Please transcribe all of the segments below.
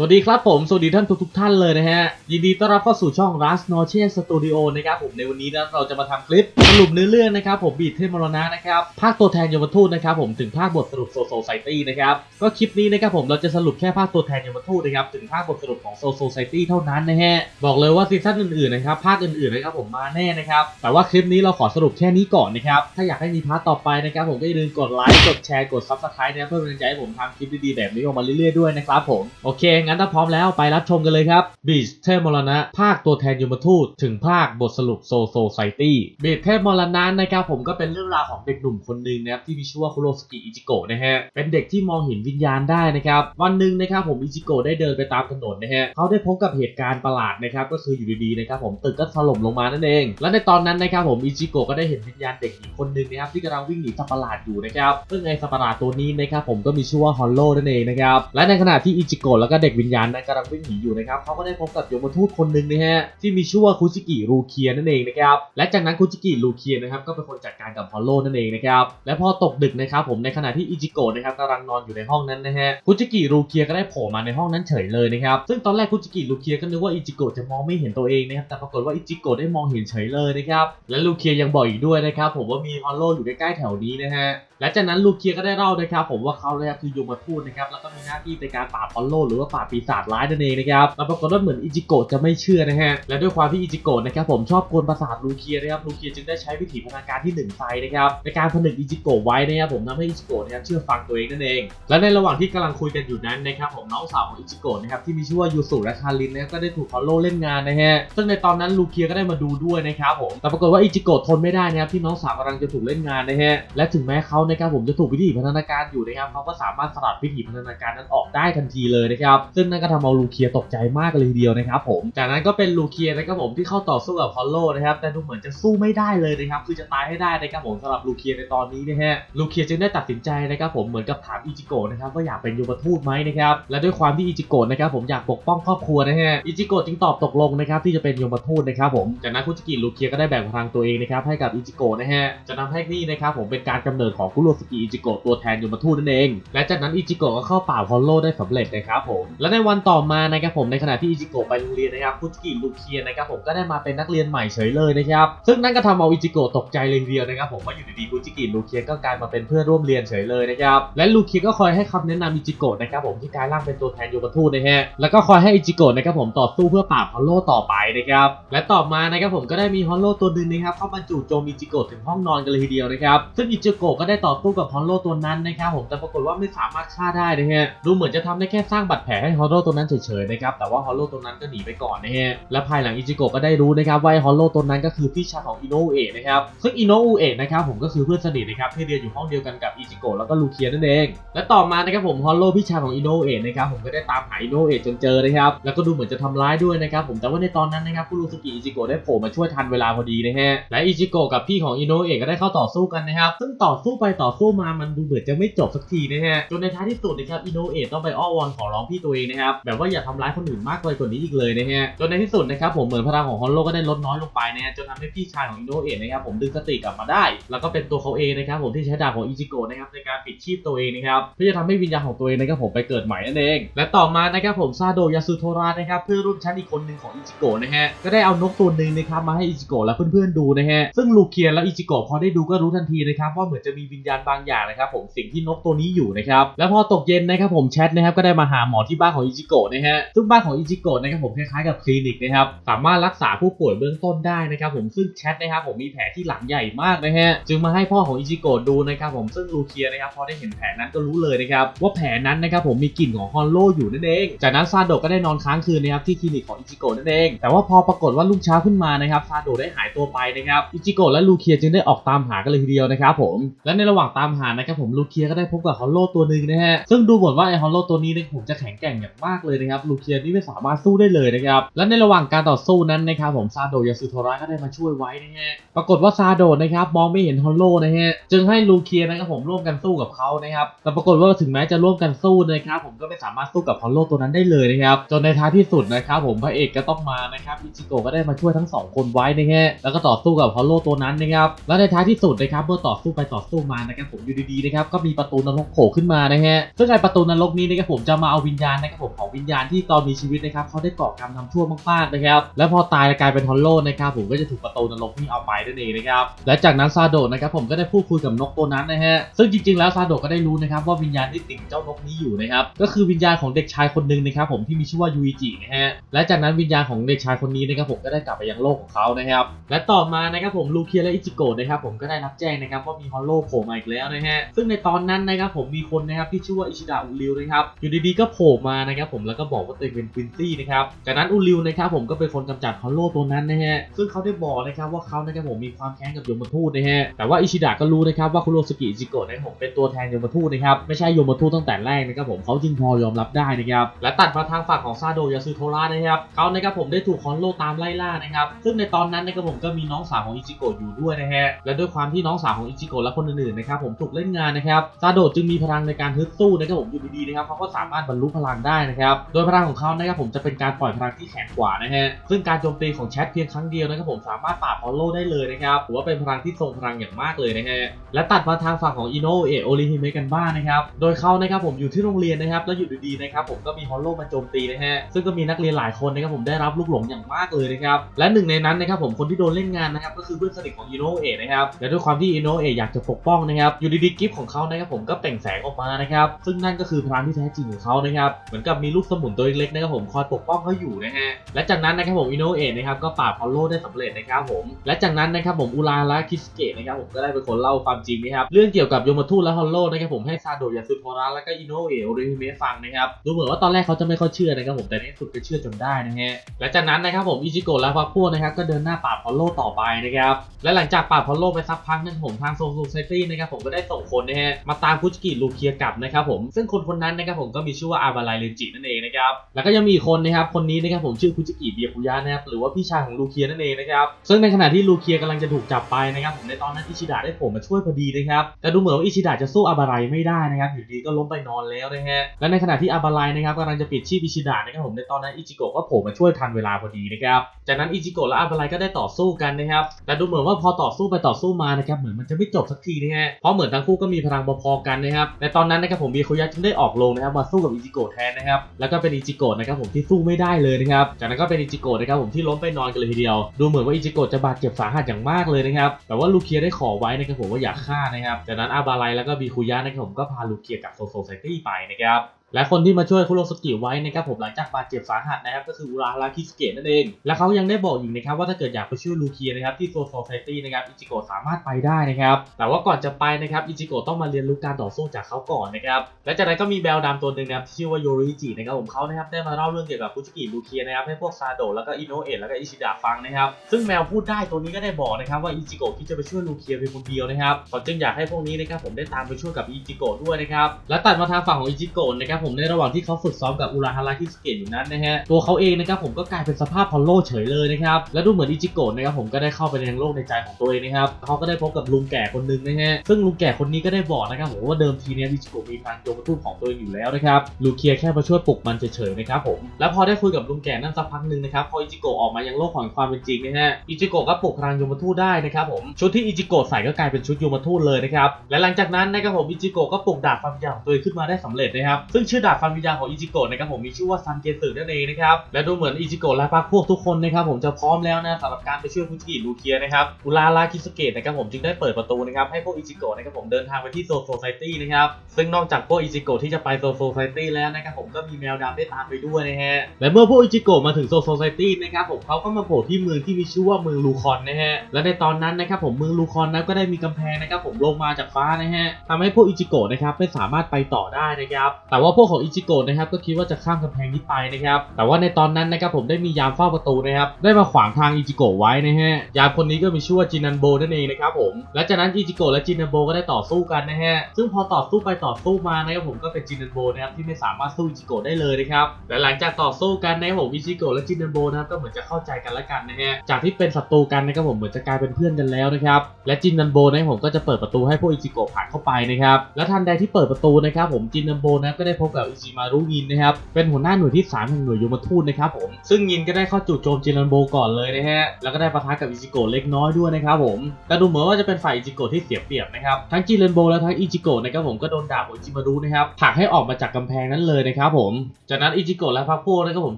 สวัสดีครับผม สวัสดีท่านทุกทท่านเลยนะฮะ ยินดีต้อนรับเข้าสู่ช่อง Rust n o c h e Studio นะครับผมในวันนี้นะเราจะมาทำคลิปสรุปเนื้อเรื่องนะครับผมบีทเทมรณะนะครับ ภาคตัวแทนยมทูตนะครับผมถึงภาคบทสรุปโซโซไซตี้นะครับ ก็คลิปนี้นะครับผมเราจะสรุปแค่ภาคตัวแทนยมทูตนะครับถึงภาคบทสรุปของโซโซไซตี้เท่านั้นนะฮะ บอกเลยว่าซีซั่นอื่นๆนะครับภาคอื่นๆนะครับผมมาแน่นะครับ แต่ว่าคลิปนี้เราขอสรุปแค่นี้ก่อนนะครับ ถ้าอยากให้มีพาร์ทต่อไปนะครับผมก็อย่าลืมกดไลค์ กดแชร์ กด Subscribe นะเพื่อเป็นกำลังใจให้ผมทำคลิปดีๆแบบนี้ออกมาเรื่อยๆด้วยนะครับผม โอเคงั้นถ้าพร้อมแล้วไปรับชมกันเลยครับบีชเทพมรณะ ภาคตัวแทนยมทูต ถึงภาคบทสรุปโซโซไซตี้บีชเทพมรณะนะครับผมก็เป็นเรื่องราวของเด็กหนุ่มคนหนึ่งนะครับที่มีชื่อว่าคุโรสกิอิจิโกะนะฮะเป็นเด็กที่มองเห็นวิญญาณได้นะครับวันหนึ่งนะครับผมอิจิโกะได้เดินไปตามถนนนะฮะเขาได้พบกับเหตุการณ์ประหลาดนะครับก็คืออยู่ดีๆนะครับผมตึกก็ถล่มลงมานั่นเอง และในตอนนั้นนะครับผมอิจิโกะก็ได้เห็นวิญญาณเด็กหญิงคนหนึ่งนะครับที่กำลังวิ่งหนีสัตว์ประหลาดอยู่นะครับซึ่งไอ้สัตว์ประหลาดตัวนี้นะครับผมก็มีชื่อว่าฮอลโลนั่นเองนะครับและในขณะที่อิจิโกะแล้วก็เด็กวิญญาณนั้นกำลังวิ่งหนีอยู่นะครับเขาก็ได้พบกับโยมทูตคนหนึ่งนะฮะที่มีชื่อว่าคุจิกิรูเคียนั่นเองนะครับและจากนั้นคุจิกิรูเคียนะครับก็เป็นคนจัดการกับฮอลโลนั่นเองนะครับและพอตกดึกนะครับผมในขณะที่อิจิโกะนะครับกำลังนอนอยู่ในห้องนั้นนะฮะคุจิกิรูเคียก็ได้โผล่มาในห้องนั้นเฉยเลยนะครับซึ่งตอนแรกคุจิกิรูเคียก็นึกว่าอิจิโกะจะมองไม่เห็นตัวเองนะครับแต่ปรากฏว่าอิจิโกะได้มองเห็นเฉยเลยนะครับและลูเคียยังบอกอีกด้วยนะครับผมว่ามีฮอลโลอยู่ใกล้ๆแถวนี้นะฮะ และจากนั้นลูเคียก็ได้เล่านะครับผมว่าเขาเนะครับคือโยมทูตนะครับแล้วก็มีหน้าที่ในการปราบอลโลหรือว่าปราบปีศาจร้ายนั่นเองนะครับแล้วปรากฏว่าเหมือนอิจิโกะจะไม่เชื่อนะฮะและด้วยความที่อิจิโกะนะครับผมชอบกวนประสาทลูเคียนะครับลูเคียจึงได้ใช้วิธีพัฒนาการที่หนึ่งไฟนะครับในการผนึกอิจิโกะไว้นะครับผมทำให้อิจิโกะนะครับเชื่อฟังตัวเองนั่นเอง และในระหว่างที่กำลังคุยกันอยู่นั้นนะครับผมน้องสาวของอิจิโกะนะครับที่มีชื่อว่ายูสุและคารินนะครับก็ได้ถูกฟอลโลเล่นงานนะฮะซึ่งในตอนนั้นลูเคียก็ได้มาดูด้วยนะครับผมแต่ปรากฏว่าอิจิโกะทนไม่ได้นะครับที่น้องสาวกำลังจะถูกเล่นงานนะฮะและถึงแม้เขานะครับผมจะถูกวิธีพัฒนาการอยู่นะครับเขาก็สามารถสลัดวิธีพัฒนาการนั้นออกได้ทันทีเลยนะครับซึ่งนั่นก็ทำเอาลูเคียตกใจมากเลยทีเดียวนะครับผมจากนั้นก็เป็นลูเคียนะครับผมที่เข้าต่อสู้กับฮอลโลนะครับแต่ดูเหมือนจะสู้ไม่ได้เลยนะครับคือจะตายให้ได้นะครับผมสำหรับลูเคียในตอนนี้นะฮะลูเคียจึงได้ตัดสินใจนะครับผมเหมือนกับถามอิจิโกะนะครับว่าอยากเป็นโยมทูตไหมนะครับและด้วยความที่อิจิโกะนะครับผมอยากปกป้องครอบครัวนะฮะอิจิโกะจึงตอบตกลงนะครับที่จะเป็นโยมทูตนะครับผมจากนั้นคุจิกิลูเคียก็ได้แบ่งพลังตัวเองนะครับให้กับอิจิโกะนะฮะจะนำให้นี่นะครับผมเป็นการกำเนิดของคุโรสกิอิจิโกะตัวแทนยมทูตนั่นเอง และจากนั้นอิจิโกะก็เข้าป่าฮอลโลได้สำเร็จนะครับผม และในวันต่อมานะครับผมในขณะที่อิจิโกะไปโรงเรียนนะครับคุจิกิลูเคียนะครับผมก็ได้มาเป็นนักเรียนใหม่เฉยเลยนะครับ ซึ่งนั่นก็ทำเอาอิจิโกะตกใจเลยเดียวนะครับผมว่าอยู่ดีๆคุจิกิลูเคียก็กลายมาเป็นเพื่อนร่วมเรียนเฉยเลยนะครับและลูเคียก็คอยให้คำแนะนำอิจิโกะนะครับผมที่กลายร่างเป็นตัวแทนยมทูตนะฮะแล้วก็คอยให้อิจิโกะนะครับผมต่อสู้เพื่อปราบฮอลโลต่อไปนะครับและต่อมานะครับผมก็ได้มีฮอลโลตัวหนึงนะครับเข้ามาจู่โจมอิจิโกะถึงห้องนอนกันเลยทีเดียวนะครับซึ่งอิจิโกะก็ได้ต่อ่อสู้กับฮอลโลตัวนั้นนะครับผมแต่ปรากฏว่าไม่สามารถฆ่าได้นะฮะดูเหมือนจะทำได้แค่สร้างบาดแผลให้ฮอลโลตัวนั้นเฉยๆนะครับแต่ว่าฮอลโลตัวนั้นก็หนีไปก่อนนะฮะและภายหลังอิจิโกะก็ได้รู้นะครับว่าฮอลโลตัวนั้นก็คือพี่ชายของอิโนอุเอะนะครับซึ่งอิโนอุเอะนะครับผมก็คือเพื่อนสนิทนะครับที่เรียนอยู่ห้องเดียวกันกับอิจิโกะแล้วก็ลูเคียนั่นเองและต่อมานะครับผมฮอลโลพี่ชายของอิโนเอะนะครับผมก็ได้ตามหาอิโนเอะจนเจอนะครับแล้วก็ดูเหมือนจะทำร้ายด้วยนะครับผมแต่ว่าในตอนนั้นนะครับคุรุสกิอิจิโกะได้โผล่มาช่วยทันเวลาพอดีนะฮะและอิจิโกะกับพี่ของอิโนเอะก็ได้เข้าต่อสู้กันนะครับซึ่งต่อสู้ไปต่อสู้มามันดูเหมือนจะไม่จบสักทีนะฮะจนในท้ายที่สุดนะครับอินโนเอะต้องไปอ้อนวอนขอร้องพี่ตัวเองนะครับแบบว่าอย่าทำร้ายคนอื่นมากไปกว่านี้อีกเลยนะฮะจนในที่สุดนะครับผมเหมือนพลังของฮอลโลก็ได้ลดน้อยลงไปนะฮะจนทำให้พี่ชายของอินโนเอะนะครับผมดึงสติกลับมาได้ แล้วก็เป็นตัวเขาเองนะครับผมที่ใช้ดาบของอิจิโกะนะครับในการปิดชีพตัวเองนะครับเพื่อจะทำให้วิญญาณของตัวเองนะครับผมไปเกิดใหม่นั่นเอง และต่อมานะครับผมซาโดยาสุโทระนะครับเพื่อนร่วมชั้นอีกคนหนึ่งของอิจิโกะนะฮะก็ได้เอานกตัวหนึ่งนะครับมาให้อิจิโกะและเพื่อนๆดูนะฮะซึ่งลูเคียและอิจิโกะพอได้ดูก็รู้ทันทีนะครับว่าเหมือนจะมีวิญญาณบางอย่างนะครับผมสิ่งที่นกตัวนี้อยู่นะครับแล้วพอตกเย็นนะครับผมแชทนะครับก็ได้มาหาหมอที่บ้านของอิจิโกะนะฮะซึ่งบ้านของอิจิโกะนะครับผมคล้ายๆกับคลินิกนะครับสามารถรักษาผู้ป่วยเบื้องต้นได้นะครับผมซึ่งแชทนะครับผมมีแผลที่หลังใหญ่มากนะฮะจึงมาให้พ่อของอิจิโกะดูนะครับผมซึ่งลูเคียนะครับพอได้เห็นแผลนั้นก็รู้เลยนะครับว่าแผลนั้นนะครับผมมีกลิ่นของฮอนโลอยู่นั่นเอง จากนั้นซาโดะก็ได้นอนค้างคืนนะครับที่คลินิกของอิจิโกะนั่นเองแต่ว่าพอปรากฏว่ารุ่งเช้าขึ้นมานะครับซาโดได้หายตัวไปนะครับอิจิโกะและลูเคียจึงได้ออกตามหากันเลยทีเดียวนะครับผมและในระหว่างตามหานะครับผมลูเคียก็ได้พบกับฮอนโลตัวหนึ่งนะฮะซึ่งดูเหมือนว่าไอฮอนโลตัวนี้เนี่ยผมจะแข็งแกร่งอย่างมากเลยนะครับลูเคียนี่ไม่สามารถสู้ได้เลยนะครับและในระหว่างการต่อสู้นั้นนะครับผมซาโดะยาสุโทระก็ได้มาช่วยไว้นะฮะปรากฏว่าซาโดะนะครับมองไม่เห็นฮอนโลนะฮะจึงให้ลูเคียนะครับผมร่วมกันสู้กับเขานะครับแต่ปรากฏว่าถึงแม้จะร่วมกันสู้นะครับผมก็ไม่สามารถสู้กับฮอนโลตัวนั้นได้เลยนะครับจนในท้ายที่สุดนะครับผมพระเอกก็ต้องมานะครับอิจิโกะก็ได้มาช่วยทั้งสองคนไว้นะฮะแล้วก็ต่อสู้กับฮอนโลตัวนั้นนะครับและในท้ายที่สุดนะครับเมื่อต่อสู้ไปต่อสู้มามานะครับผมอยู่ดีๆนะครับก็มีประตูนรกโผล่ขึ้นมานะฮะซึ่งไอประตูนรกนี้นะครับผมจะมาเอาวิญญาณนะครับผมของวิญญาณที่ตอนมีชีวิตนะครับเขาได้ก่อกรรมทำชั่วมากๆนะครับแล้วพอตายกลายเป็นฮอลโลนะครับผมก็จะถูกประตูนรกนี่เอาไปนั่นเองนะครับและจากนั้นซาโดะนะครับผมก็ได้พูดคุยกับนกตัวนั้นนะฮะซึ่งจริงๆแล้วซาโดะก็ได้รู้นะครับว่าวิญญาณที่ติดเจ้านกนี้อยู่นะครับก็คือวิญญาณของเด็กชายคนหนึ่งนะครับผมที่มีชื่อว่ายูอิจินะฮะและจากนั้นวิญญาณของเด็กชายคนนี้นะครับผมก็ได้กลับไปยังโลกของเขานะครับและต่อมานะครับผมลูเคียและอิจิโกะนะครับผมก็ได้รับแจ้งนะครับว่ามีฮอลโลโผล่มาอีกแล้วนะฮะซึ่งในตอนนั้นนะครับผมมีคนนะครับที่ชื่อว่าอิชิดะอุริวนะครับอยู่ดีๆก็โผล่มานะครับผมแล้วก็บอกว่าตัวเองเป็นควินซี่นะครับจากนั้นอุริวนะครับผมก็เป็นคนกำจัดฮอลโลตัวนั้นนะฮะซึ่งเขาได้บอกนะครับว่าเขานะครับผมมีความแค้นกับโยมทูตนะฮะแต่ว่าอิชิดะก็รู้นะครับว่าคุโรสกิอิจิโกะนะครับผมเป็นตัวแทนโยมทูตนะครับไม่ใช่โยมทูตตั้งแต่แรกนะครับผมเขาจึงพอยอมรับได้นะครับและตัดมาทางฝั่งของซาโดะยาซึโทระนะครับเขานะครับผมได้ถูกฮอลโลตามไล่ล่านะครับซึ่งในตอนนั้นนะครับผมก็มีน้องสาวของอิจิโกะอยู่ด้วยนะฮะและด้วยความที่น้องสาวของอิจิโกะและคนอื่นนะครับผมถูกเล่นงานนะครับซาโดะจึงมีพลังในการฮึดสู้นะครับผมอยู่ดีๆนะครับเขาก็สามารถบรรลุพลังได้นะครับโดยพลังของเขานะครับผมจะเป็นการปล่อยพลังที่แข็งกว่านะฮะซึ่งการโจมตีของแชทเพียงครั้งเดียวนะครับผมสามารถปราบฮอลโลได้เลยนะครับถือว่าเป็นพลังที่ทรงพลังอย่างมากเลยนะฮะและตัดมาทางฝั่งของอิโนเอโอริฮิเมะกันบ้างนะครับโดยเขานะครับผมอยู่ที่โรงเรียนนะครับแล้วอยู่ดีๆนะครับผมก็มีฮอลโลมาโจมตีนะฮะซึ่งก็มีนักเรียนหลายคนนะครับผมได้รับลูกหลงอย่างมากเลยนะครับและหนึ่งในนั้นนะครับผมคนที่โดนเล่นงานนะครับก็คือเพื่อนสนิทของอิโนเอะนะครับและด้วยความที่อิโนเอะอยากจะปกป้องนะครับอยู่ดีๆกิฟของเขานะครับผมก็เปล่งแสงออกมานะครับซึ่งนั่นก็คือพลังที่แท้จริงของเขานะครับเหมือนกับมีลูกสมุนตัวเล็กๆนะครับผมคอยปกป้องเขาอยู่นะฮะและจากนั้นนะครับผมอินโนเอะนะครับก็ปราบฮอลโลได้สำเร็จนะครับผมและจากนั้นนะครับผมอุราและคิสเกะนะครับผมก็ได้เป็นคนเล่าความจริงนะครับเรื่องเกี่ยวกับโยมทูตและฮอลโลนะครับผมให้ซาโดะยาสุโทระและก็อินโนเอะโอริฮิเมะฟังนะครับดูเหมือนว่าตอนแรกเขาจะไม่ค่อยเชื่อนะครับผมแต่ในที่สุดก็เชื่อจนได้นะฮะและจากนั้นนะครับผมอิจิโกะและพรรคพวกนะครับก็เดินหน้าปราบฮอลโลต่อไปนะครับและหลังจากปราบฮอลโลไปสักพักนึงผมทางโซซูไซตี้นะครับผมก็ได้ส่งคนนะฮะมาตามคุชกิลูเคียกลับนะครับผมซึ่งคนคนนั้นนะครับผมก็มีชื่อว่าอาบาไลเรนจินั่นเองนะครับแล้วก็ยังมีอีกคนนะครับคนนี้นะครับผมชื่อคุจิกิเบียคุยะนะครับหรือว่าพี่ชายของลูเคียนั่นเองนะครับซึ่งในขณะที่ลูเคียกำลังจะถูกจับไปนะครับผมในตอนนั้นอิชิดะได้โผล่มาช่วยพอดีนะครับแต่ดูเหมือนว่าอิชิดะจะสู้อาบาไลไม่ได้นะครับอยู่ดีก็ล้มไปนอนแล้วนะฮะและในขณะที่อาบาไลนะครับกำลังจะปิดชีพอิชิดะนะครับผมในตอนนั้นอิจิโกะก็โผล่มาช่วยทันเวลาพอดีนะครับจากนั้นอิจิโกะและอาบาไลก็ได้ต่อสู้กันนะครับแต่ดูเหมือนว่าพอต่อสู้ไปต่อสู้มานะครับเหมือนมันจะไม่จบสักทีนะฮะเพราะเหมือนทั้งคู่ก็มีพลังพอๆกันนะครับในตอนนั้นนะครับผมมีคุยะจึงได้ออกลงนะครับมาสู้กับอิจิโกะแทนนะครับแล้วก็เป็นอิจิโกะนะครับผมที่สู้ไม่ได้เลยนะครับจากนั้นก็เป็นอิจิโกะนะครับผมที่ล้มไปนอนกันเลยทีเดียว ดูเหมือนว่าอิจิโกะจะบาดเจ็บสาหัสอย่างมากเลยนะครับแต่ว่าลูเคียได้ขอไว้นะครับผมว่าอย่าฆ่านะครับจากนั้นอาบาไลแล้วก็บีคุยะนะครับผมก็พาลูเคียกลับโซโซไซตี้ไปนะครับ และคนที่มาช่วยคุโรสกิไว้นะครับผมหลังจากบาดเจ็บสาหัสนะครับก็คืออุราฮาราคิสเกะนั่นเอง และเขายังได้บอกอยู่นะครับว่าถ้าเกิดอยากไปช่วยลูเคียนะครับที่โซโซไซตี้นะครับอิจิโกะสามารถไปได้นะครับแต่ว่าก่อนจะไปนะครับอิจิโกะต้องมาเรียนรู้การต่อสู้จากเขาก่อนนะครับและจากนั้นก็มีแมวดำตัวหนึ่งนะครับที่ชื่อว่าโยริจินะครับผมเขานะครับได้มาเล่าเรื่องเกี่ยวกับคุจิกิลูเคียนะครับให้พวกซาโดะแล้วก็อิโนเอะแล้วก็อิชิดะฟังนะครับซึ่งแมวพูดได้ตัวนี้ก็ได้บอกนะครับว่าอิจิโกะคิดจะไปช่วยลูเคียเพียงคนเดียวนะครับเขาจึงอยากให้พวกนี้นะครับผมได้ตามไปช่วยกับอิจิโกะด้วยนะครับและตัดมาทางฝั่งของอิจิโกะนะครับผมในระหว่างที่เขาฝึกซ้อมกับอุราฮาราคิสเกะอยู่นั้นนะฮะตัวเขาเองนะครับผมก็กลายเป็นสภาพพอลโลเฉยเลยนะครับและดูเหมือนอิจิโกะนะครับผมก็ได้เข้าไปในโลกในใจของตัวเองนะครับเขาก็ได้พบกับลุงแก่คนหนึ่งนะฮะซึ่งลุงแก่คนนี้ก็ได้บอกนะครับผมว่าเดิมทีเนี้ยอิจิโกะมีพลังโจมทูตของตัวเองอยู่แล้วนะครับลูเคียแค่มาช่วยปลุกมันเฉยๆนะครับผมแล้วพอได้คุยกับลุงแก่นั่นสักพักหนึ่งนะครับพออิจิโกะออกมายังโลกของความเป็นจริงนะฮะอิจิโกะก็ปลุกพลังโยมทูตได้นะครับผมชุดที่อิจิโกะใส่ก็กลายเป็นชุดโยมทูตเลยนะครับและหลังจากนั้นนะครับผมอิจิโกะก็ปลุกดาบฟันวิญญาณของตัวเองขึ้นมาได้สำเร็จนะครับซึ่งชื่อดาบฟันวิญญาณของอิจิโกะนะครับผมมีชื่อว่าซันเจสึนั่นเองนะครับและดูเหมือนอิจิโกะและพรรคพวกทุกคนนะครับผมจะพร้อมแล้วนะสำหรับการไปช่วยคุจิลูเคียนะครับอุราราคิสเกะนะครับผมจึงได้เปิดประตูนะครับให้พวกอิจิโกะนะครับผมเดินทางไปที่โซโซไซตี้นะครับซึ่งนอกจากพวกอิจิโกะที่จะไปโซโซไซตี้แล้วนะครับผมก็มีแมวดำได้ตามไปด้วยนะฮะและเมื่อพวกอิจิโกะมาถึงโซโซไซตี้นะครับผมเขาก็มาโผล่ที่เมืองที่มีชื่อว่าเมืองลูคอนนะฮะและในตอนนั้นนะครับผมเมืองลูคอนนั้นก็ได้มีกำแพงนะครับผมลงมาจากฟ้านะฮะทำให้พวกอิจิโกะนะครับไม่สามารถไปต่อได้นะครับแต่ว่าพวกของอิจิโกะนะครับก็คิดว่าจะข้ามกำแพงนี้ไปนะครับแต่ว่าในตอนนั้นนะครับผมได้มียามเฝ้าประตูนะครับได้มาขวางทางอิจิโกะไว้นะฮะยามคนนี้ก็มีชื่อว่าจินันโบนั่นเองนะครับผมและจากนั้นอิจิโกะและจินันโบก็ได้ต่อสู้กันนะฮะซึ่งพอต่อสู้ไปต่อสู้มานะครับผมก็เป็นจินันโบนะครับที่ไม่สามารถสู้อิจิโกะได้เลยนะครับและหลังจากต่อสู้กันนะครับผมอิจิโกะและจินันโบนะครับก็เหมือนจะเข้าใจกันละกันนะฮะจากที่เป็นศัตรูกันนะครับผมเหมือนจะกลายเป็นเพื่อนกันแล้วนะครับและจินันโบนะครับผมก็จะเปิดประตูให้พวกอิจิโกะผ่านเข้าไปนะครับและทันใดที่เปิดประตูนะครับผมจินันโบนะก็ได้พบบกับอิจิมารุงินนะครับ เป็นหัวหน้าหน่วยที่สามแห่งหน่วยโยมทูตนะครับผม ซึ่งงินก็ได้เข้าจู่โจมจิรันโบก่อนเลยนะฮะ แล้วก็ได้ปะทะกับอิจิโกะเล็กน้อยด้วยนะครับผมแต่ดูเหมือนว่าจะเป็นฝ่ายอิจิโกะที่เสียเปรียบนะครับ ทั้งจิรันโบและทั้งอิจิโกะนะครับผมก็โดนดาบของอิจิมารุนะครับผลักให้ออกมาจากกำแพงนั้นเลยนะครับผม จากนั้นอิจิโกะและพรรคพวกนะครับผม